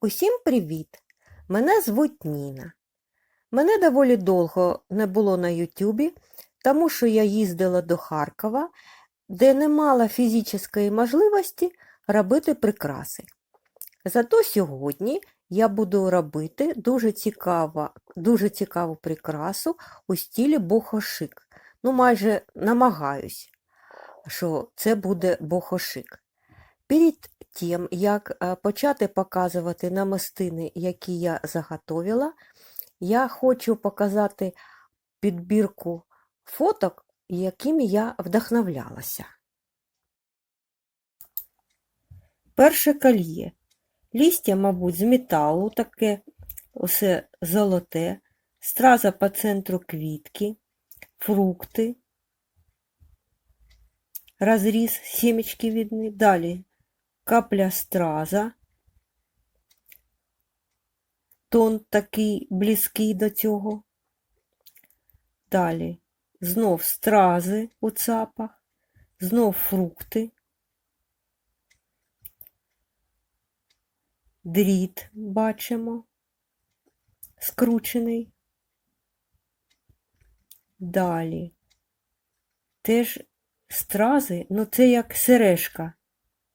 Усім привіт! Мене звуть Ніна. Мене доволі довго не було на Ютубі, тому що я їздила до Харкова, де не мала фізичної можливості робити прикраси. Зато сьогодні я буду робити дуже, цікаво, дуже цікаву прикрасу у стилі бохошик. Ну, майже намагаюсь, що це буде бохошик. Перед тим, як е, почати показувати намистини, які я заготовила, я хочу показати підбірку фоток, якими я вдохновлялася. Перше кольє. Лістя, мабуть, з металу таке, усе золоте, страза по центру квітки, фрукти, розріз, сімечки видны. Далі капля страза, тон такий близький до цього. Далі знов стрази у цапах, знов фрукти, дріт бачимо, скручений. Далі теж стрази, ну це як сережка.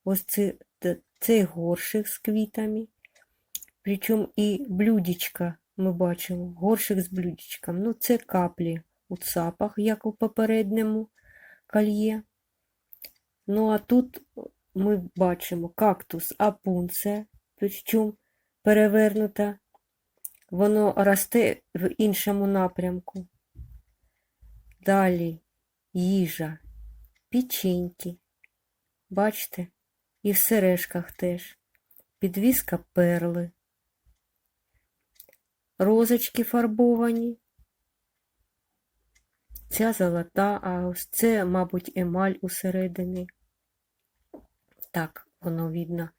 Ось це, т- цей горшик з квітами. Причому і блюдечка ми бачимо, горшик з блюдечком. Ну, це каплі у цапах, як у попередньому кольє. Ну, а тут ми бачимо кактус апунце, причому перевернута. Воно росте в іншому напрямку. Далі їжа, печеньки. Бачите? І в сережках теж. Підвіска перли. Розочки фарбовані. Ця золота, а ось це, мабуть, емаль усередині. Так, воно видно.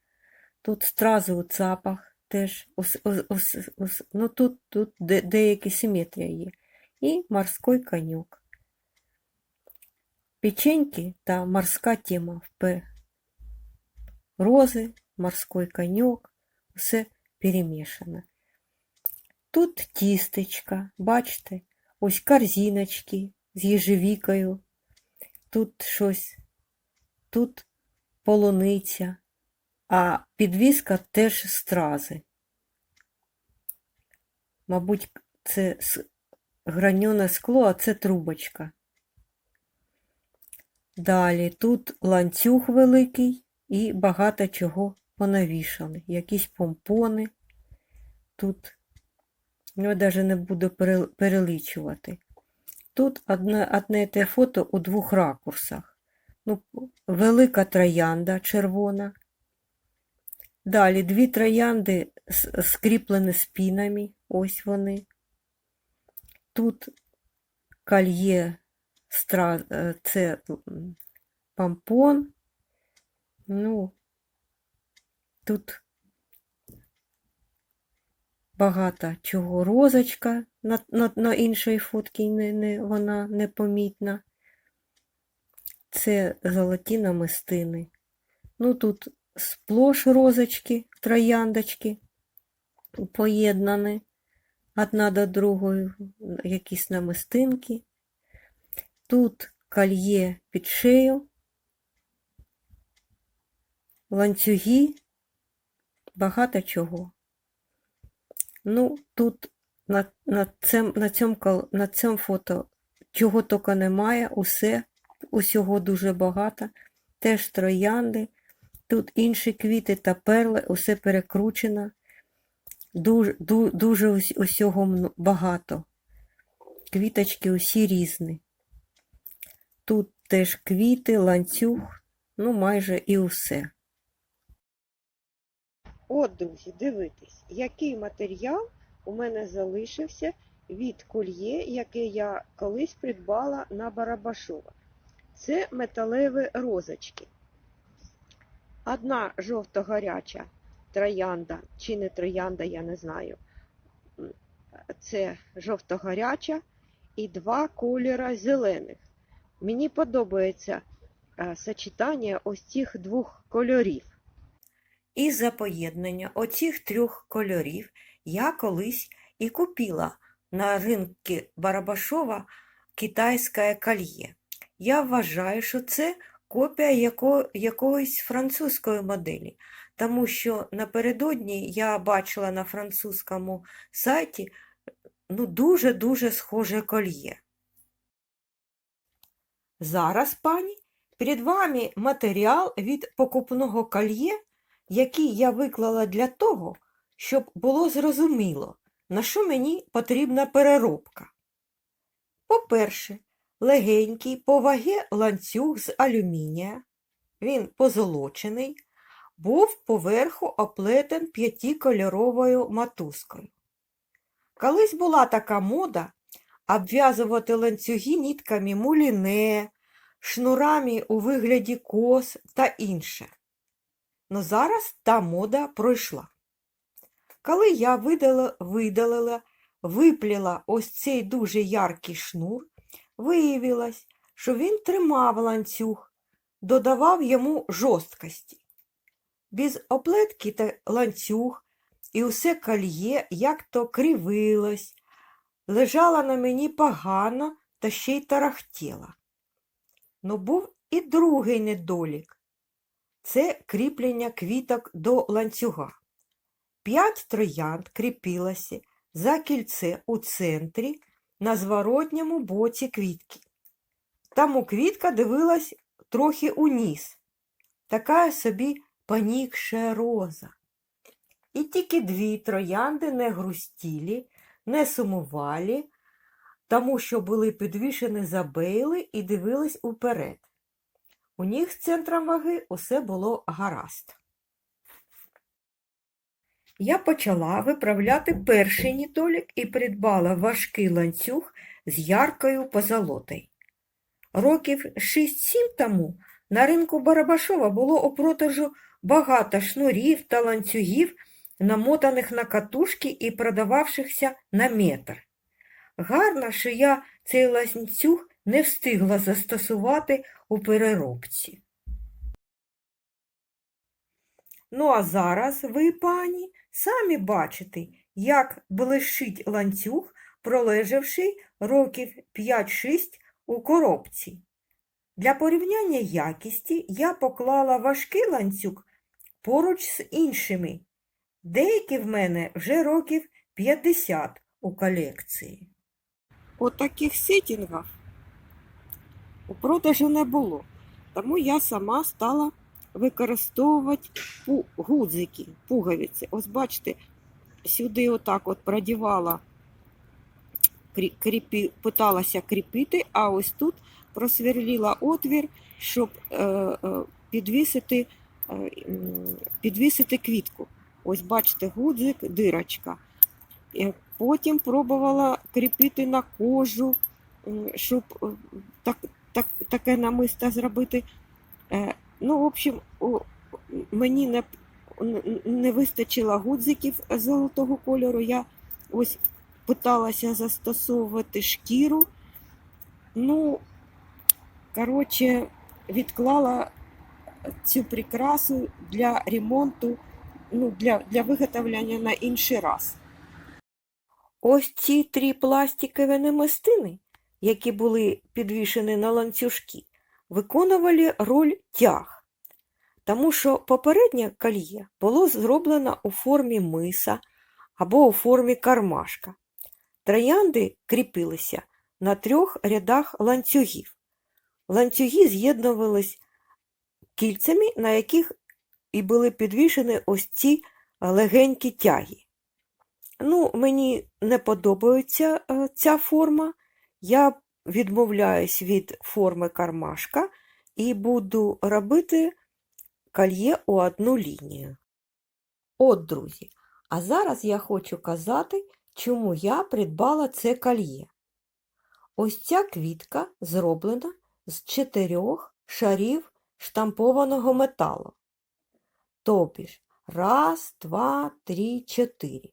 Тут стрази у цапах теж. Ос, ос, ос, ос, ну тут, тут де, деякі симетрія є. І морський конюк. Печеньки та морська тема в П. Рози, морський коньок, все перемішано. Тут тістечка, бачите, ось корзиночки з єжевікою, тут щось, тут полуниця, а підвіска теж стрази. Мабуть, це граньоне скло, а це трубочка. Далі тут ланцюг великий і багато чого понавішали. Якісь помпони. Тут я навіть не буду перелічувати. Тут одне, одне те фото у двох ракурсах. Ну, велика троянда червона. Далі дві троянди скріплені спінами. Ось вони. Тут стра... е, це помпон. Ну, тут багато чого. Розочка на, на, на іншій фотці не, не, вона непомітна. Це золоті намистини. Ну, тут сплош розочки, трояндочки поєднані одна до другої, якісь намистинки. Тут кольє під шею, ланцюги, багато чого. Ну, тут на, на, цем, на, цьому, на цьому фото чого тільки немає, усе, усього дуже багато. Теж троянди, тут інші квіти та перли, усе перекручено. Дуже, дуже усього багато. Квіточки усі різні. Тут теж квіти, ланцюг, ну майже і усе. От, друзі, дивитесь, який матеріал у мене залишився від кольє, яке я колись придбала на Барабашова. Це металеві розочки. Одна жовто-гаряча троянда, чи не троянда, я не знаю. Це жовто-гаряча і два кольора зелених. Мені подобається е, сочетання ось цих двох кольорів. Із-за поєднання оцих трьох кольорів я колись і купила на ринку Барабашова китайське кольє. Я вважаю, що це копія яко, якоїсь французької моделі, тому що напередодні я бачила на французькому сайті ну, дуже-дуже схоже кольє. Зараз, пані, перед вами матеріал від покупного кольє, який я виклала для того, щоб було зрозуміло, на що мені потрібна переробка. По-перше, легенький по вагі ланцюг з алюмінія, він позолочений, був поверху оплетен п'ятикольоровою мотузкою. Колись була така мода обв'язувати ланцюги нітками муліне, шнурами у вигляді кос та інше. Но зараз та мода пройшла. Коли я видалила, видалила, випліла ось цей дуже яркий шнур, виявилось, що він тримав ланцюг, додавав йому жорсткості. Без оплетки та ланцюг і усе кольє як то кривилось, лежала на мені погано та ще й тарахтіла. Ну був і другий недолік це кріплення квіток до ланцюга. П'ять троянд кріпилося за кільце у центрі на зворотньому боці квітки. Тому квітка дивилась трохи униз, така собі понікша роза. І тільки дві троянди не грустілі, не сумували, тому що були підвішені за бейли і дивились уперед. У них з центром ваги усе було гаразд. Я почала виправляти перший недолік і придбала важкий ланцюг з яркою позолотою. Років 6-7 тому на ринку Барабашова було у продажу багато шнурів та ланцюгів, намотаних на катушки і продававшихся на метр. Гарно, що я цей ланцюг не встигла застосувати у переробці. Ну, а зараз ви, пані, самі бачите, як блищить ланцюг, пролежавши років 5-6 у коробці. Для порівняння якісті я поклала важкий ланцюг поруч з іншими. Деякі в мене вже років 50 у колекції. От таких сетінгів у продажу не було, тому я сама стала використовувати гудзики, пуговиці. Ось бачите, сюди отак от продівала, крі- кріпі, питалася кріпити, а ось тут просверлила отвір, щоб е, е, підвісити, е, підвісити квітку. Ось бачите, гудзик, дирочка. Е, Потім пробувала кріпити на кожу, щоб е, так, так, таке намисто зробити. Е, Ну, в общем, мені не, не вистачило гудзиків золотого кольору. Я ось питалася застосовувати шкіру. Ну, коротше, відклала цю прикрасу для ремонту, ну, для, для виготовлення на інший раз. Ось ці три пластикові намистини, які були підвішені на ланцюжки, виконували роль тяг, тому що попереднє кольє було зроблено у формі миса або у формі кармашка. Троянди кріпилися на трьох рядах ланцюгів. Ланцюги з'єднувались кільцями, на яких і були підвішені ось ці легенькі тяги. Ну, мені не подобається е, ця форма. Я відмовляюсь від форми кармашка і буду робити кольє у одну лінію. От, друзі, а зараз я хочу казати, чому я придбала це кольє. Ось ця квітка зроблена з чотирьох шарів штампованого металу. Тобі ж раз, два, три, чотири.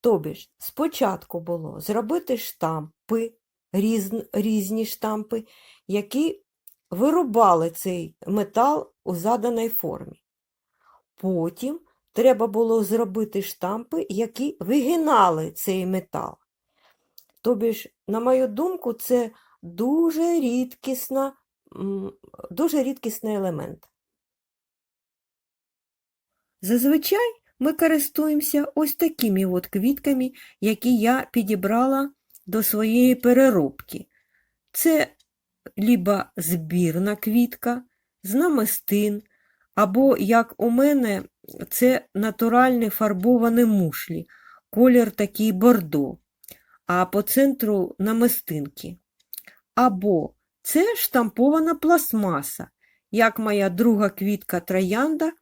Тобі ж спочатку було зробити штампи, різн, різні штампи, які вирубали цей метал у заданій формі. Потім треба було зробити штампи, які вигинали цей метал. Тобі ж, на мою думку, це дуже рідкісна, дуже рідкісний елемент. Зазвичай ми користуємося ось такими от квітками, які я підібрала до своєї переробки. Це либо збірна квітка з намистин, або, як у мене, це натуральні фарбовані мушлі, колір такий бордо, а по центру намистинки. Або це штампована пластмаса, як моя друга квітка троянда,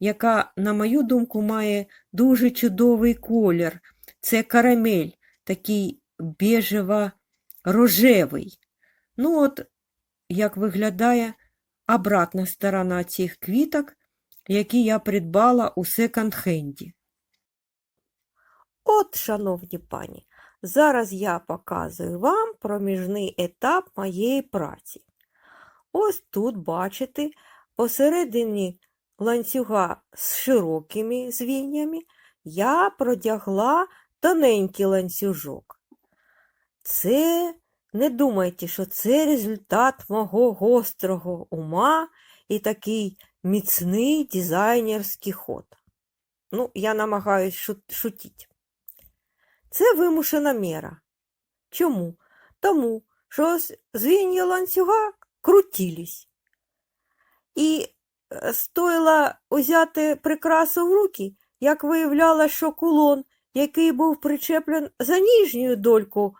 яка, на мою думку, має дуже чудовий колір. Це карамель, такий бежево-рожевий. Ну, от, як виглядає обратна сторона цих квіток, які я придбала у секонд-хенді. От, шановні пані, зараз я показую вам проміжний етап моєї праці. Ось тут, бачите, посередині ланцюга з широкими звіннями я продягла тоненький ланцюжок. Це не думайте, що це результат мого гострого ума і такий міцний дизайнерський ход. Ну, я намагаюсь шу- шутіть. Це вимушена мера. Чому? Тому, що ось звінья ланцюга крутились. І е, стоїло взяти прикрасу в руки, як виявлялося, що кулон, який був причеплен за нижню дольку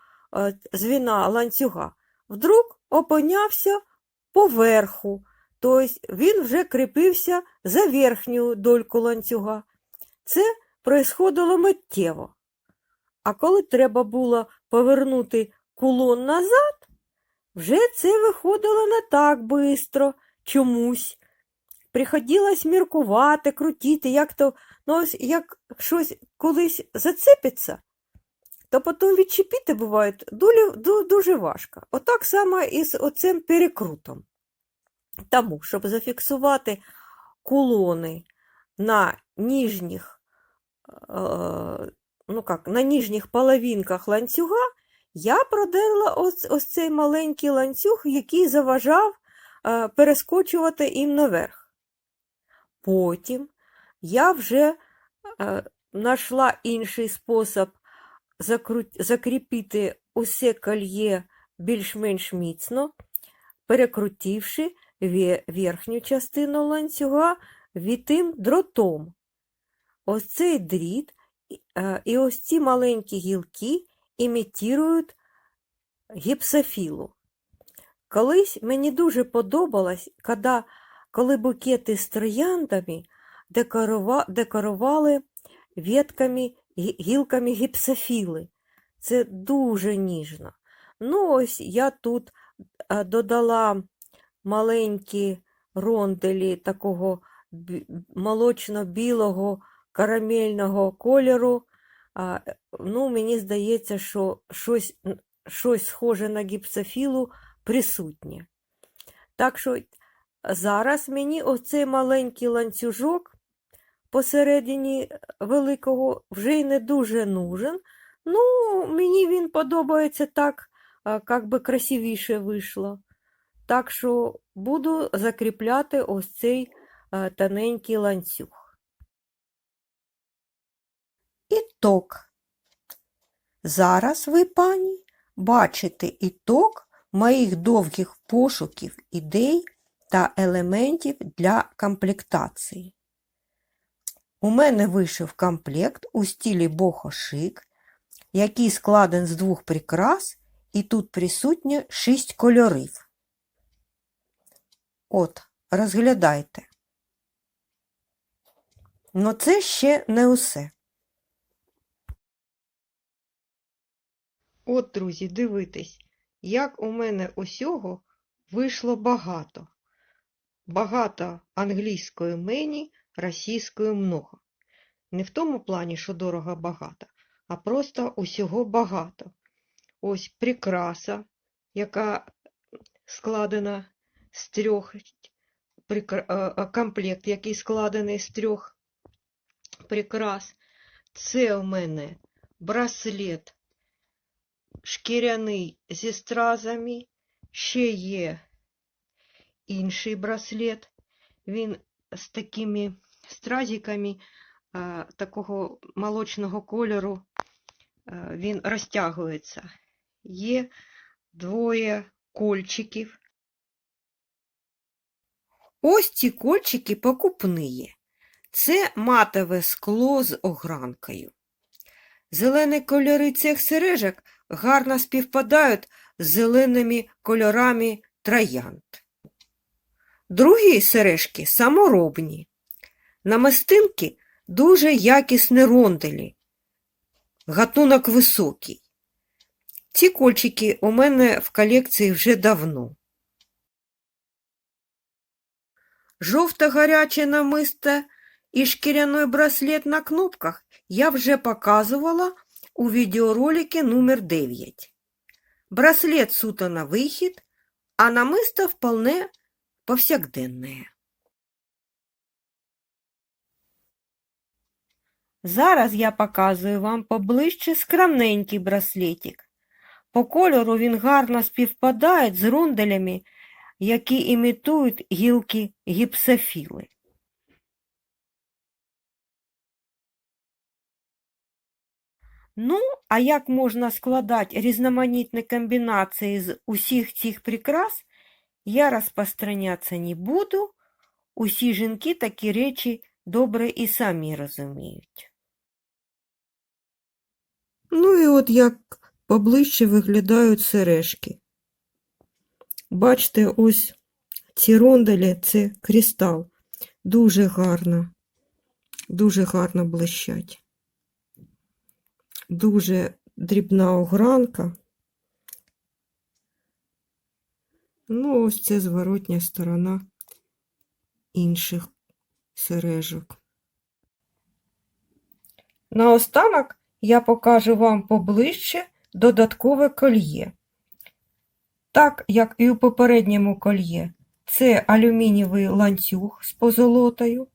звіна ланцюга, вдруг опинявся поверху, тобто він вже кріпився за верхню дольку ланцюга. Це происходило миттєво. А коли треба було повернути кулон назад, вже це виходило не так бистро чомусь. Приходилось міркувати, крутити, як то, ну як щось колись зацепиться, то потім відчепити буває дуже, важко. Отак само і з оцим перекрутом. Тому, щоб зафіксувати кулони на нижніх, е, ну как, на нижніх половинках ланцюга, я продерла ось, ось цей маленький ланцюг, який заважав е, перескочувати їм наверх. Потім я вже е, знайшла інший спосіб. Закріпити усе кольє більш-менш міцно, перекрутивши верхню частину ланцюга вітим дротом. Ось цей дріт і- ось ці маленькі гілки імітують гіпсофілу. Колись мені дуже подобалось, коли, букети з трояндами декорували ветками, гілками гіпсофіли. Це дуже ніжно. Ну, ось я тут додала маленькі ронделі такого молочно-білого карамельного кольору. Ну, мені здається, що щось, щось схоже на гіпсофілу присутнє. Так що зараз мені оцей маленький ланцюжок посередині великого вже й не дуже нужен. Ну, мені він подобається так, як би красивіше вийшло. Так що буду закріпляти ось цей тоненький ланцюг. Іток. Зараз ви, пані, бачите іток моїх довгих пошуків ідей та елементів для комплектації. У мене вийшов комплект у стилі бохо-шик, який складен з двох прикрас, і тут присутнє шість кольорів. От, розглядайте. Но це ще не усе. От, друзі, дивитесь, як у мене усього вийшло багато. Багато англійської мені, російської много. Не в тому плані, що дорого багато, а просто усього багато. Ось прикраса, яка складена з трьох, е, е, комплект, який складений з трьох прикрас. Це у мене браслет шкіряний зі стразами. Ще є інший браслет. Він з такими стразиками а, такого молочного кольору. а, Він розтягується. Є двоє кольчиків. Ось ці кольчики покупні. Це матове скло з огранкою. Зелені кольори цих сережок гарно співпадають з зеленими кольорами троянд. Другі сережки саморобні. Намистинки дуже якісні ронделі. Гатунок високий. Ці кольчики у мене в колекції вже давно. Жовте гаряче намисто і шкіряний браслет на кнопках я вже показувала у відеоролике номер 9. Браслет суто на вихід, а намисто вполне повсякденне. Зараз я показую вам поближче скромненький браслетик. По кольору він гарно співпадає з рунделями, які імітують гілки гіпсофіли. Ну, а як можна складати різноманітні комбінації з усіх цих прикрас, я розпространяться не буду. Усі жінки такі речі добре і самі розуміють. Ну і от як поближче виглядають сережки. Бачите, ось ці ронделі це кристал. Дуже гарно, дуже гарно блищать. Дуже дрібна огранка. Ну, ось це зворотня сторона інших сережок. Наостанок я покажу вам поближче додаткове кольє. Так, як і у попередньому кольє, це алюмінієвий ланцюг з позолотою.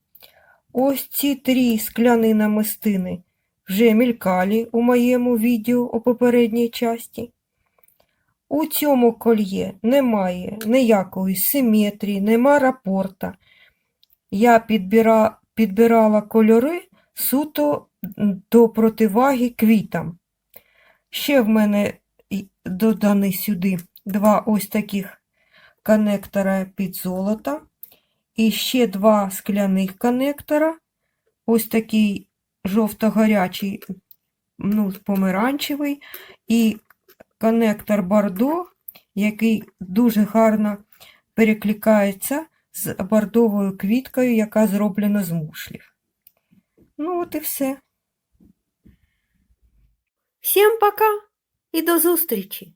Ось ці три скляні намистини вже мількалі у моєму відео у попередній часті. У цьому кольє немає ніякої симетрії, нема рапорта. Я підбира, підбирала кольори суто до противаги квітам. Ще в мене додані сюди два ось таких коннектора під золото. І ще два скляних коннектора. Ось такий жовто-гарячий, ну, помаранчевий, і коннектор бордо, який дуже гарно перекликається з бордовою квіткою, яка зроблена з мушлів. Ну, от і все. Всім пока і до зустрічі!